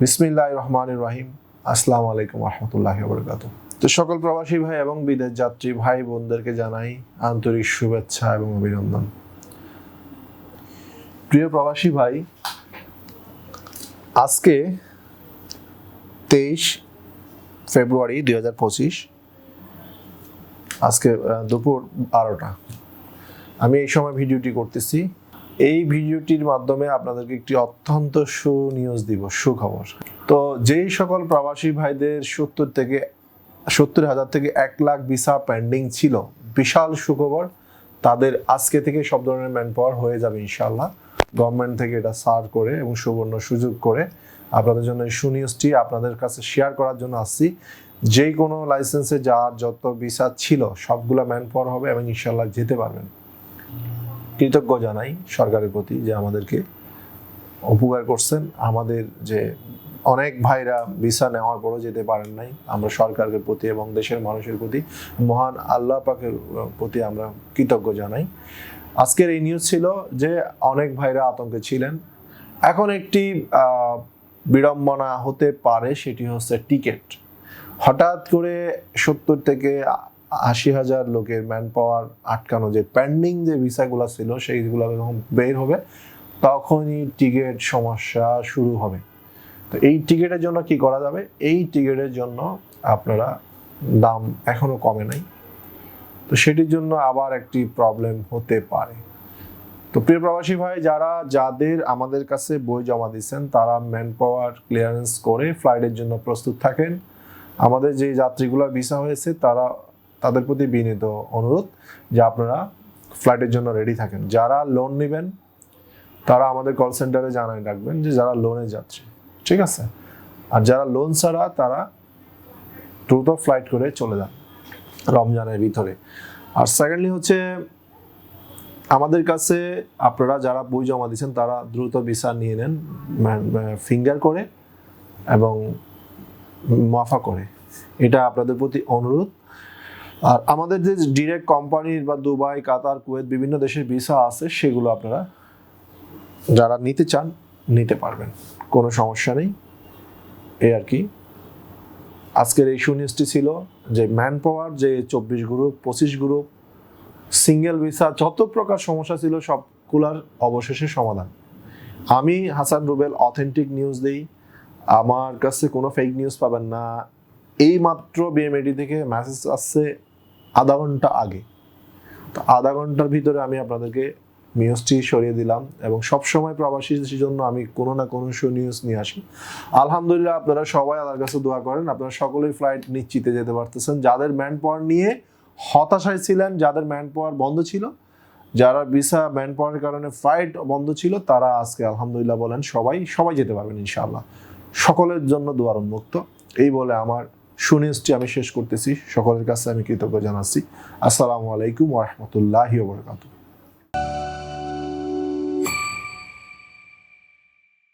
বিসমিল্লাহ রহমান রাহিম। আসসালামু আলাইকুম রহমতুল্লাহ বরকাত তো সকল প্রবাসী ভাই এবং বিদেশ যাত্রী ভাই বোনদেরকে জানাই আন্তরিক শুভেচ্ছা এবং অভিনন্দন। প্রিয় প্রবাসী ভাই, আজকে তেইশ ফেব্রুয়ারি দুই হাজার পঁচিশ, আজকে দুপুর বারোটা। আমি এই সময় ভিডিওটি করতেছি এই ভিডিওটির মাধ্যমে আপনাদেরকে একটি অত্যন্ত সু নিউজ দিব, সুখবর। তো যেই সকল প্রবাসী ভাইদের সত্তর থেকে, সত্তর হাজার থেকে এক লাখ ভিসা পেন্ডিং ছিল, বিশাল সুখবর, তাদের আজকে থেকে সব ধরনের ম্যান পাওয়ার হয়ে যাবে ইনশাল্লাহ গভর্নমেন্ট থেকে এটা সার করে এবং সুবর্ণ সুযোগ করে আপনাদের জন্য এই সুনিউজটি আপনাদের কাছে শেয়ার করার জন্য আসছি। যে কোনো লাইসেন্সে যার যত ভিসা ছিল, সবগুলো ম্যান পাওয়ার হবে এবং ইনশাল্লাহ যেতে পারবেন। কৃতজ্ঞ জানাই সরকারের প্রতি যে আমাদেরকে উপকার করছেন। আমাদের যে অনেক ভাইরা ভিসা নেওয়ার পরও যেতে পারেন নাই। আমরা সরকারের প্রতি এবং দেশের মানুষের প্রতি মহান আল্লাহ পাকের প্রতি আমরা কৃতজ্ঞ জানাই। আজকের এই নিউজ ছিল যে অনেক ভাইরা আতঙ্কে ছিলেন। এখন একটি বিড়ম্বনা হতে পারে, সেটি হচ্ছে টিকিট। হঠাৎ করে সত্তর থেকে আশি হাজার লোকের ম্যান পাওয়ার আটকানো যে পেন্ডিং যে ভিসাগুলো ছিল, সেইগুলো যখন বের হবে, তখনই টিকিট সমস্যা শুরু হবে। তো এই টিকিটের জন্য কি করা যাবে? এই টিকিটের জন্য আপনারা দাম এখনও কমে নাই। তো সেটির জন্য আবার একটি প্রবলেম হতে পারে। তো প্রিয় প্রবাসী ভাই, যারা, যাদের আমাদের কাছে বই জমা দিচ্ছেন তারা ম্যান পাওয়ার ক্লিয়ারেন্স করে ফ্লাইটের জন্য প্রস্তুত থাকেন। আমাদের যে যাত্রীগুলোর ভিসা হয়েছে, তারা তাদের প্রতি বিনীত অনুরোধ যে আপনারা ফ্লাইটের জন্য রেডি থাকেন। যারা লোন নেবেন, তারা আমাদের কল সেন্টারে জানাই রাখবেন যে যারা লোনে যাচ্ছে। ঠিক আছে? আর যারা লোন ছাড়া, তারা দ্রুত ফ্লাইট করে চলে যান রমজানের ভিতরে। আর সেকেন্ডলি হচ্ছে, আমাদের কাছে আপনারা যারা বই জমা দিচ্ছেন তারা দ্রুত ভিসা নিয়ে নেন ফিঙ্গার করে এবং মাফা করে। এটা আপনাদের প্রতি অনুরোধ। আর আমাদের যে ডিরেক্ট কোম্পানির বা দুবাই, কাতার, কুয়েত বিভিন্ন দেশের ভিসা আছে, সেগুলো আপনারা যারা নিতে চান, নিতে পারবেন। কোনো সমস্যা নেই। এই আর কি। আজকের এই সুনিউজটি ছিল যে ম্যান পাওয়ার যে চব্বিশ গ্রুপ পঁচিশ গ্রুপ সিঙ্গেল ভিসা যত প্রকার সমস্যা ছিল, সবগুলার অবশেষে সমাধান। আমি হাসান রুবেল অথেন্টিক নিউজ দেই। আমার কাছে কোনো ফেক নিউজ পাবেন না। এই মাত্র বিএমএডি থেকে মেসেজ আসছে আধা ঘণ্টা আগে। তো আধা ঘণ্টার ভিতরে আমি আপনাদেরকে নিউজটি সরিয়ে দিলাম এবং সবসময় প্রবাসীদের জন্য আমি কোনো না কোনো শো নিউজ নিয়ে আসি। আলহামদুলিল্লাহ আপনারা সবাই আল্লাহর কাছে দোয়া করেন, আপনারা সকলেই ফ্লাইট নিশ্চিতে যেতে পারতেছেন। যাদের ম্যান পাওয়ার নিয়ে হতাশায় ছিলেন, যাদের ম্যান পাওয়ার বন্ধ ছিল, যারা ভিসা ম্যান পাওয়ারের কারণে ফ্লাইট বন্ধ ছিল, তারা আজকে আলহামদুলিল্লাহ বলেন সবাই সবাই যেতে পারবেন ইনশাআল্লাহ। সকলের জন্য দুয়ার উন্মুক্ত এই বলে আমার সুনিউজটি আমি শেষ করতেছি। সকলের কাছে আমি কৃতজ্ঞ জানাচ্ছি। আসসালামু আলাইকুম ওরহমতুল্লাহি